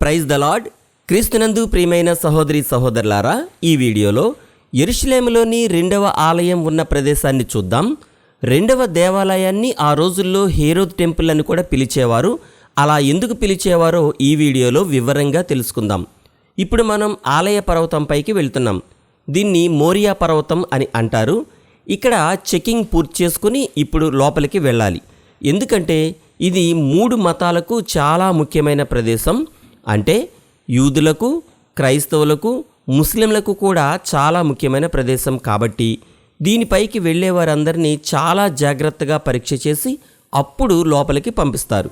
Praise the lord. క్రీస్తునందు ప్రియమైన సహోదరి సహోదరులారా ఈ వీడియోలో ఎరుషులేములోని రెండవ ఆలయం ఉన్న ప్రదేశాన్ని చూద్దాం. రెండవ దేవాలయాన్ని ఆ రోజుల్లో హేరోద్ టెంపుల్ అని కూడా పిలిచేవారు. అలా ఎందుకు పిలిచేవారో ఈ వీడియోలో వివరంగా తెలుసుకుందాం. ఇప్పుడు మనం ఆలయ పర్వతంపైకి వెళ్తున్నాం. దీన్ని మోరియా పర్వతం అని అంటారు. ఇక్కడ చెకింగ్ పూర్తి చేసుకుని ఇప్పుడు లోపలికి వెళ్ళాలి. ఎందుకంటే ఇది మూడు మతాలకు చాలా ముఖ్యమైన ప్రదేశం. అంటే యూదులకు క్రైస్తవులకు ముస్లింలకు కూడా చాలా ముఖ్యమైన ప్రదేశం కాబట్టి దీనిపైకి వెళ్ళే వారందరినీ చాలా జాగ్రత్తగా పరీక్ష చేసి అప్పుడు లోపలికి పంపిస్తారు.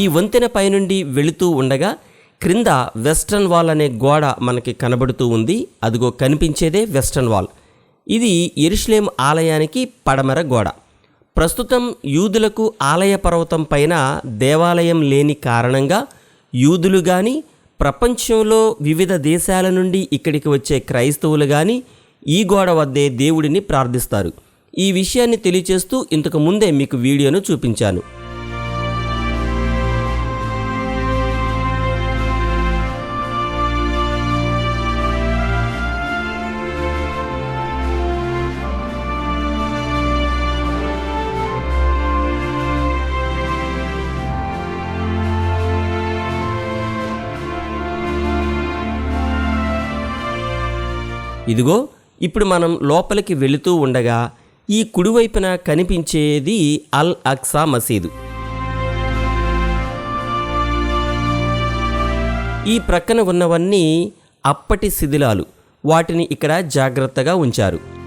ఈ వంతెన పైనుండి వెళుతూ ఉండగా క్రింద వెస్ట్రన్ వాల్ అనే గోడ మనకి కనబడుతూ ఉంది. అదిగో కనిపించేదే వెస్ట్రన్ వాల్. ఇది ఎరుష్లేం ఆలయానికి పడమర గోడ. ప్రస్తుతం యూదులకు ఆలయ పర్వతం పైన దేవాలయం లేని కారణంగా యూదులు కానీ ప్రపంచంలో వివిధ దేశాల నుండి ఇక్కడికి వచ్చే క్రైస్తవులు కానీ ఈ గోడ వద్దే దేవుడిని ప్రార్థిస్తారు. ఈ విషయాన్ని తెలియచేస్తూ ఇంతకు ముందే మీకు వీడియోను చూపించాను. ఇదిగో ఇప్పుడు మనం లోపలికి వెళుతూ ఉండగా ఈ కుడివైపున కనిపించేది అల్ అక్సా మసీదు. ఈ ప్రక్కన ఉన్నవన్నీ అప్పటి శిథిలాలు. వాటిని ఇక్కడ జాగ్రత్తగా ఉంచారు.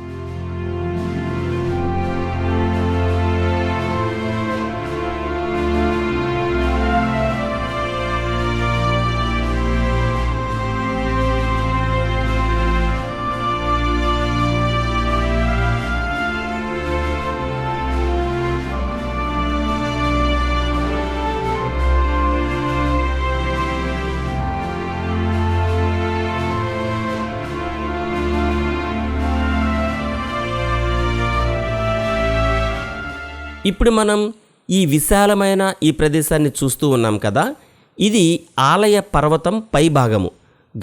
ఇప్పుడు మనం ఈ విశాలమైన ఈ ప్రదేశాన్ని చూస్తూ ఉన్నాం కదా. ఇది ఆలయ పర్వతం పై భాగము.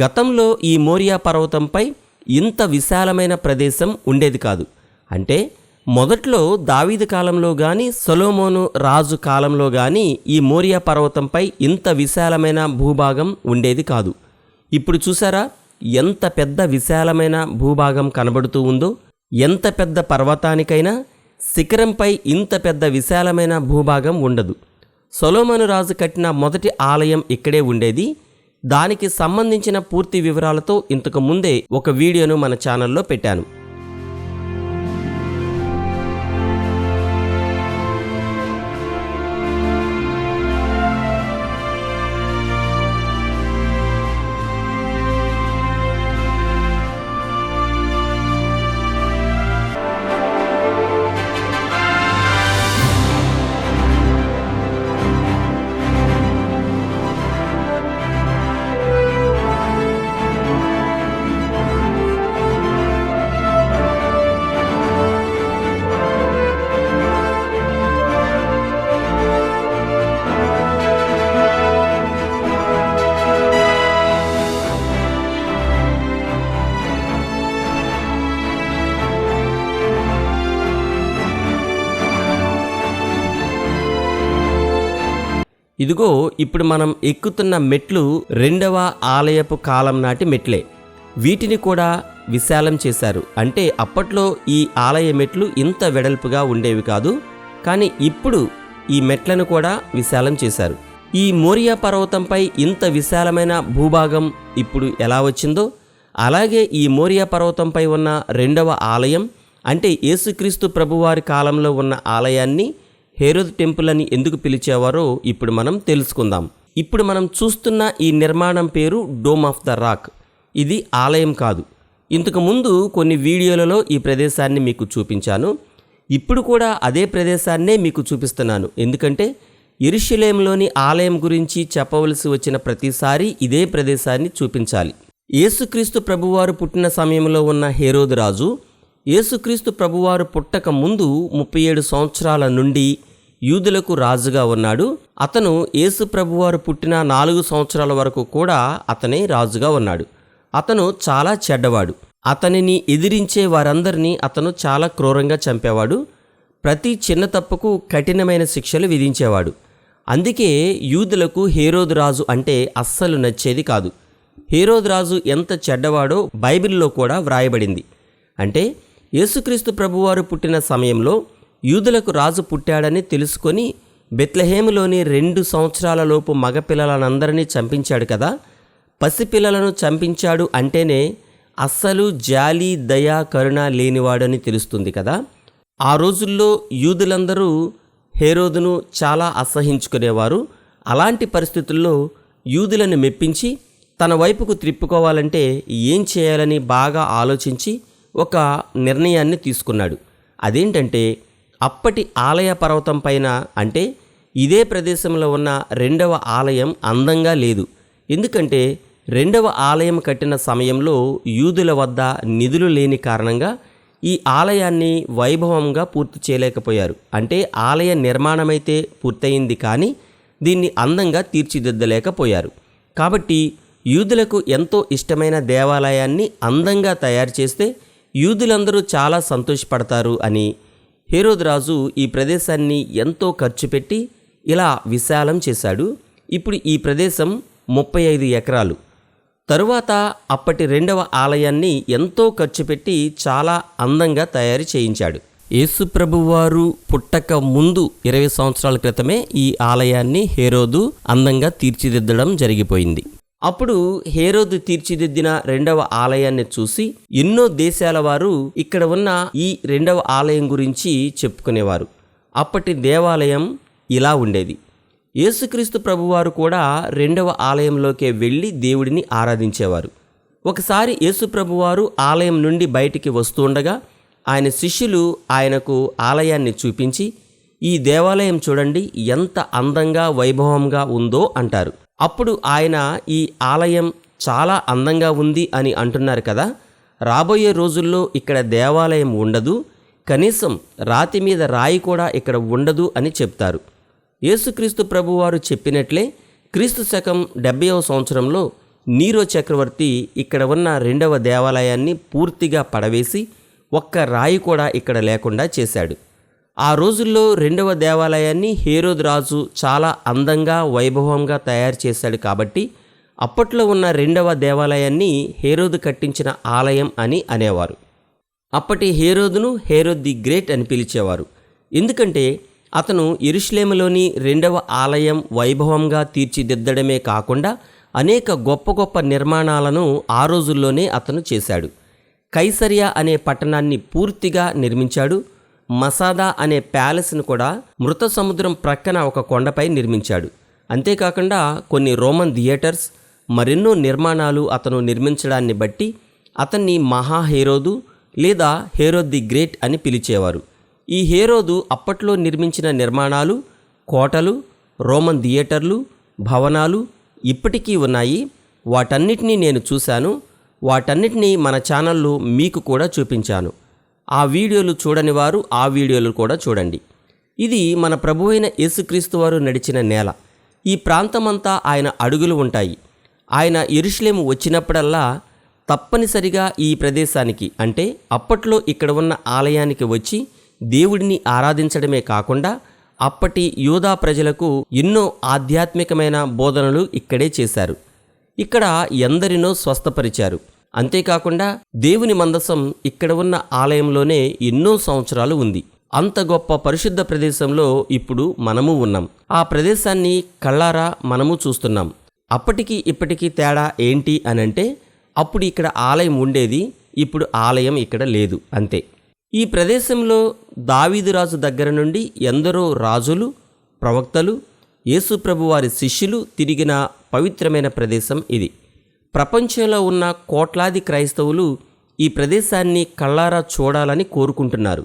గతంలో ఈ మోరియా పర్వతంపై ఇంత విశాలమైన ప్రదేశం ఉండేది కాదు. అంటే మొదట్లో దావీదు కాలంలో కానీ సొలోమోను రాజు కాలంలో కానీ ఈ మోరియా పర్వతంపై ఇంత విశాలమైన భూభాగం ఉండేది కాదు. ఇప్పుడు చూసారా ఎంత పెద్ద విశాలమైన భూభాగం కనబడుతూ ఉందో ఎంత పెద్ద పర్వతానికైనా శిఖరంపై ఇంత పెద్ద విశాలమైన భూభాగం ఉండదు. సొలోమను రాజు కట్టిన మొదటి ఆలయం ఇక్కడే ఉండేది. దానికి సంబంధించిన పూర్తి వివరాలతో ఇంతకు ముందే ఒక వీడియోను మన ఛానల్లో పెట్టాను. ఇదిగో ఇప్పుడు మనం ఎక్కుతున్న మెట్లు రెండవ ఆలయపు కాలం నాటి మెట్లే. వీటిని కూడా విశాలం చేశారు. అంటే అప్పట్లో ఈ ఆలయ మెట్లు ఇంత వెడల్పుగా ఉండేవి కాదు. కానీ ఇప్పుడు ఈ మెట్లను కూడా విశాలం చేశారు. ఈ మోరియా పర్వతంపై ఇంత విశాలమైన భూభాగం ఇప్పుడు ఎలా వచ్చిందో అలాగే ఈ మోరియా పర్వతంపై ఉన్న రెండవ ఆలయం అంటే యేసుక్రీస్తు ప్రభువారి కాలంలో ఉన్న ఆలయాన్ని హేరోద్ టెంపుల్ అని ఎందుకు పిలిచేవారో ఇప్పుడు మనం తెలుసుకుందాం. ఇప్పుడు మనం చూస్తున్న ఈ నిర్మాణం పేరు డోమ్ ఆఫ్ ద రాక్. ఇది ఆలయం కాదు. ఇంతకు ముందు కొన్ని వీడియోలలో ఈ ప్రదేశాన్ని మీకు చూపించాను. ఇప్పుడు కూడా అదే ప్రదేశాన్నే మీకు చూపిస్తున్నాను. ఎందుకంటే ఇరుషులేంలోని ఆలయం గురించి చెప్పవలసి వచ్చిన ప్రతిసారి ఇదే ప్రదేశాన్ని చూపించాలి. యేసుక్రీస్తు ప్రభువారు పుట్టిన సమయంలో ఉన్న హేరోదు రాజు యేసుక్రీస్తు ప్రభువారు పుట్టక ముందు ముప్పై ఏడు సంవత్సరాల నుండి యూదులకు రాజుగా ఉన్నాడు. అతను యేసు ప్రభువారు పుట్టిన నాలుగు సంవత్సరాల వరకు కూడా అతనే రాజుగా ఉన్నాడు. అతను చాలా చెడ్డవాడు. అతనిని ఎదిరించే వారందరినీ అతను చాలా క్రూరంగా చంపేవాడు. ప్రతి చిన్న తప్పుకు కఠినమైన శిక్షలు విధించేవాడు. అందుకే యూదులకు హేరోదు రాజు అంటే అస్సలు నచ్చేది కాదు. హేరోదు రాజు ఎంత చెడ్డవాడో బైబిల్లో కూడా వ్రాయబడింది. అంటే యేసుక్రీస్తు ప్రభువారు పుట్టిన సమయంలో యూదులకు రాజు పుట్టాడని తెలుసుకొని బెత్లహేములోని రెండు సంవత్సరాలలోపు మగపిల్లలనందరినీ చంపించాడు కదా. పసిపిల్లలను చంపించాడు అంటేనే అస్సలు జాలి దయ కరుణ లేనివాడని తెలుస్తుంది కదా. ఆ రోజుల్లో యూదులందరూ హేరోదును చాలా అసహించుకునేవారు. అలాంటి పరిస్థితుల్లో యూదులను మెప్పించి తన వైపుకు త్రిప్పుకోవాలంటే ఏం చేయాలని బాగా ఆలోచించి ఒక నిర్ణయాన్ని తీసుకున్నాడు. అదేంటంటే అప్పటి ఆలయ పర్వతం పైన అంటే ఇదే ప్రదేశంలో ఉన్న రెండవ ఆలయం అందంగా లేదు. ఎందుకంటే రెండవ ఆలయం కట్టిన సమయంలో యూదుల వద్ద నిధులు లేని కారణంగా ఈ ఆలయాన్ని వైభవంగా పూర్తి చేయలేకపోయారు. అంటే ఆలయ నిర్మాణమైతే పూర్తయింది కానీ దీన్ని అందంగా తీర్చిదిద్దలేకపోయారు. కాబట్టి యూదులకు ఎంతో ఇష్టమైన దేవాలయాన్ని అందంగా తయారు చేస్తే యూదులందరూ చాలా సంతోషపడతారు అని హేరోద్ రాజు ఈ ప్రదేశాన్ని ఎంతో ఖర్చు పెట్టి ఇలా విశాలం చేశాడు. ఇప్పుడు ఈ ప్రదేశం ముప్పై ఐదు ఎకరాలు. తరువాత అప్పటి రెండవ ఆలయాన్ని ఎంతో ఖర్చు పెట్టి చాలా అందంగా తయారు చేయించాడు. యేసుప్రభువారు పుట్టక ముందు ఇరవై సంవత్సరాల క్రితమే ఈ ఆలయాన్ని హేరోదు అందంగా తీర్చిదిద్దడం జరిగిపోయింది. అప్పుడు హేరోదు తీర్చిదిద్దిన రెండవ ఆలయాన్ని చూసి ఎన్నో దేశాల వారు ఇక్కడ ఉన్న ఈ రెండవ ఆలయం గురించి చెప్పుకునేవారు. అప్పటి దేవాలయం ఇలా ఉండేది. యేసుక్రీస్తు ప్రభువారు కూడా రెండవ ఆలయంలోకే వెళ్ళి దేవుడిని ఆరాధించేవారు. ఒకసారి యేసు ప్రభువారు ఆలయం నుండి బయటికి వస్తుండగా ఆయన శిష్యులు ఆయనకు ఆలయాన్ని చూపించి ఈ దేవాలయం చూడండి ఎంత అందంగా వైభవంగా ఉందో అంటారు. అప్పుడు ఆయన ఈ ఆలయం చాలా అందంగా ఉంది అని అంటున్నారు కదా. రాబోయే రోజుల్లో ఇక్కడ దేవాలయం ఉండదు. కనీసం రాతి మీద రాయి కూడా ఇక్కడ ఉండదు అని చెప్తారు. యేసుక్రీస్తు ప్రభువారు చెప్పినట్లే క్రీస్తు శకం డెబ్బైవ సంవత్సరంలో నీరో చక్రవర్తి ఇక్కడ ఉన్న రెండవ దేవాలయాన్ని పూర్తిగా పడవేసి ఒక్క రాయి కూడా ఇక్కడ లేకుండా చేశాడు. ఆ రోజుల్లో రెండవ దేవాలయాన్ని హేరోద్ రాజు చాలా అందంగా వైభవంగా తయారు చేశాడు కాబట్టి అప్పట్లో ఉన్న రెండవ దేవాలయాన్ని హేరోదు కట్టించిన ఆలయం అని అనేవారు. అప్పటి హేరోదును హేరోద్ ది గ్రేట్ అని పిలిచేవారు. ఎందుకంటే అతను ఎరుషలేములోని రెండవ ఆలయం వైభవంగా తీర్చిదిద్దడమే కాకుండా అనేక గొప్ప గొప్ప నిర్మాణాలను ఆ రోజుల్లోనే అతను చేశాడు. కైసరియా అనే పట్టణాన్ని పూర్తిగా నిర్మించాడు. మసాదా అనే ప్యాలెస్ను కూడా మృత సముద్రం ప్రక్కన ఒక కొండపై నిర్మించాడు. అంతేకాకుండా కొన్ని రోమన్ థియేటర్స్ మరెన్నో నిర్మాణాలు అతను నిర్మించడాన్ని బట్టి అతన్ని మహా హేరోదు లేదా హేరోద్ ది గ్రేట్ అని పిలిచేవారు. ఈ హేరోదు అప్పట్లో నిర్మించిన నిర్మాణాలు కోటలు రోమన్ థియేటర్లు భవనాలు ఇప్పటికీ ఉన్నాయి. వాటన్నిటినీ నేను చూశాను. వాటన్నిటినీ మన ఛానల్లో మీకు కూడా చూపించాను. ఆ వీడియోలు చూడని వారు ఆ వీడియోలు కూడా చూడండి. ఇది మన ప్రభు అయిన యేసుక్రీస్తు వారు నడిచిన నేల. ఈ ప్రాంతమంతా ఆయన అడుగులు ఉంటాయి. ఆయన ఇరుషులేము వచ్చినప్పుడల్లా తప్పనిసరిగా ఈ ప్రదేశానికి అంటే అప్పట్లో ఇక్కడ ఉన్న ఆలయానికి వచ్చి దేవుడిని ఆరాధించడమే కాకుండా అప్పటి యూదా ప్రజలకు ఎన్నో ఆధ్యాత్మికమైన బోధనలు ఇక్కడే చేశారు. ఇక్కడ ఎందరినో స్వస్థపరిచారు. అంతేకాకుండా దేవుని మందసం ఇక్కడ ఉన్న ఆలయంలోనే ఎన్నో సంవత్సరాలు ఉంది. అంత గొప్ప పరిశుద్ధ ప్రదేశంలో ఇప్పుడు మనము ఉన్నాం. ఆ ప్రదేశాన్ని కళ్ళారా మనము చూస్తున్నాం. అప్పటికి ఇప్పటికీ తేడా ఏంటి అనంటే అప్పుడు ఇక్కడ ఆలయం ఉండేది ఇప్పుడు ఆలయం ఇక్కడ లేదు అంతే. ఈ ప్రదేశంలో దావీదురాజు దగ్గర నుండి ఎందరో రాజులు ప్రవక్తలు యేసుప్రభు వారి శిష్యులు తిరిగిన పవిత్రమైన ప్రదేశం ఇది. ప్రపంచంలో ఉన్న కోట్లాది క్రైస్తవులు ఈ ప్రదేశాన్ని కళ్ళారా చూడాలని కోరుకుంటున్నారు.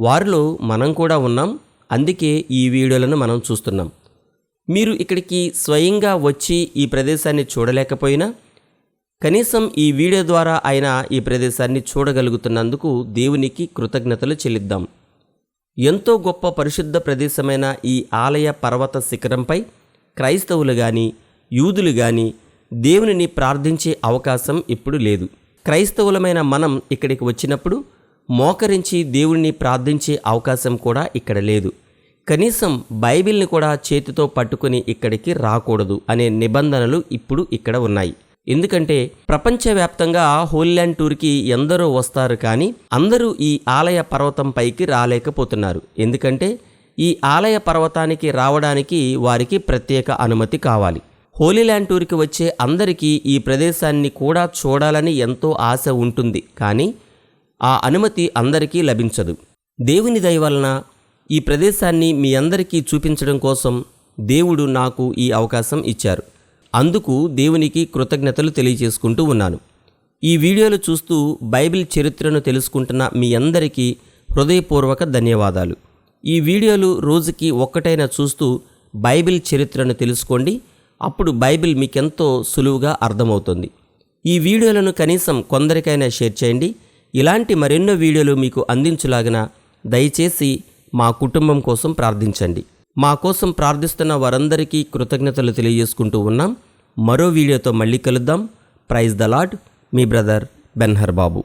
వారిలో మనం కూడా ఉన్నాం. అందుకే ఈ వీడియోలను మనం చూస్తున్నాం. మీరు ఇక్కడికి స్వయంగా వచ్చి ఈ ప్రదేశాన్ని చూడలేకపోయినా కనీసం ఈ వీడియో ద్వారా ఆయన ఈ ప్రదేశాన్ని చూడగలుగుతున్నందుకు దేవునికి కృతజ్ఞతలు చెల్లిద్దాం. ఎంతో గొప్ప పరిశుద్ధ ప్రదేశమైన ఈ ఆలయ పర్వత శిఖరంపై క్రైస్తవులు కానీ యూదులు కానీ దేవునిని ప్రార్థించే అవకాశం ఇప్పుడు లేదు. క్రైస్తవులమైన మనం ఇక్కడికి వచ్చినప్పుడు మోకరించి దేవుడిని ప్రార్థించే అవకాశం కూడా ఇక్కడ లేదు. కనీసం బైబిల్ని కూడా చేతితో పట్టుకుని ఇక్కడికి రాకూడదు అనే నిబంధనలు ఇప్పుడు ఇక్కడ ఉన్నాయి. ఎందుకంటే ప్రపంచవ్యాప్తంగా హోల్యాండ్ టూర్కి ఎందరో వస్తారు కానీ అందరూ ఈ ఆలయ పర్వతం పైకి రాలేకపోతున్నారు. ఎందుకంటే ఈ ఆలయ పర్వతానికి రావడానికి వారికి ప్రత్యేక అనుమతి కావాలి. హోలీల్యాండ్ టూర్కి వచ్చే అందరికీ ఈ ప్రదేశాన్ని కూడా చూడాలని ఎంతో ఆశ ఉంటుంది. కానీ ఆ అనుమతి అందరికీ లభించదు. దేవుని దయ వలన ఈ ప్రదేశాన్ని మీ అందరికీ చూపించడం కోసం దేవుడు నాకు ఈ అవకాశం ఇచ్చారు. అందుకు దేవునికి కృతజ్ఞతలు తెలియజేసుకుంటూ ఉన్నాను. ఈ వీడియోలు చూస్తూ బైబిల్ చరిత్రను తెలుసుకుంటున్న మీ అందరికీ హృదయపూర్వక ధన్యవాదాలు. ఈ వీడియోలు రోజుకి ఒక్కటైనా చూస్తూ బైబిల్ చరిత్రను తెలుసుకోండి. అప్పుడు బైబిల్ మీకెంతో సులువుగా అర్థమవుతుంది. ఈ వీడియోలను కనీసం కొందరికైనా షేర్ చేయండి. ఇలాంటి మరెన్నో వీడియోలు మీకు అందించులాగిన దయచేసి మా కుటుంబం కోసం ప్రార్థించండి. మా కోసం ప్రార్థిస్తున్న వారందరికీ కృతజ్ఞతలు తెలియజేసుకుంటూ ఉన్నాం. మరో వీడియోతో మళ్ళీ కలుద్దాం. ప్రైజ్ ద లాడ్ మీ బ్రదర్ బెన్హర్ బాబు